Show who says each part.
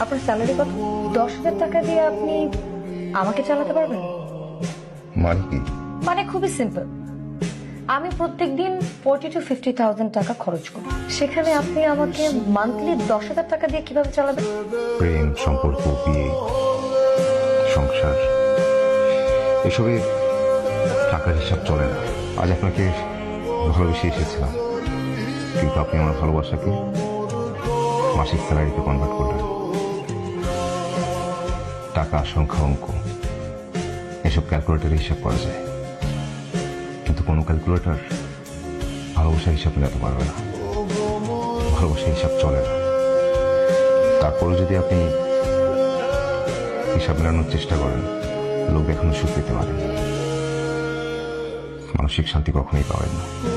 Speaker 1: আপনার স্যালারি কত? দশ হাজার টাকা দিয়ে আপনি আমাকে চালাতে পারবেন?
Speaker 2: মানে কি?
Speaker 1: মানে খুবই সিম্পল আমি প্রত্যেকদিন ফোরটি টু ফিফটি থাউজেন্ড টাকা খরচ করি। সেখানে আপনি আমাকে মান্থলি দশ হাজার টাকা দিয়ে কীভাবে চালাবেন?
Speaker 2: প্রেম সম্পর্ক বিয়ে সংসার এসবে টাকার হিসাব চলে না। আজ আপনাকে ভালোবেসে এসেছিলাম। কিন্তু আপনি আমার ভালোবাসাকে মাসিক স্যালারিতে কনভার্ট করলেন। টাকা সংখ্যা অঙ্ক। এসব ক্যালকুলেটারে হিসাব করা যায়। কিন্তু কোনো ক্যালকুলেটর ভালোবাসার হিসাব মেলাতে পারবে না। ভালোবাসার হিসাব চলে না। তারপরে যদি আপনি হিসাব মেলানোর চেষ্টা করেন, লোক দেখানো সুখ পেতে পারেন মানসিক শান্তি কখনোই পাবেন না।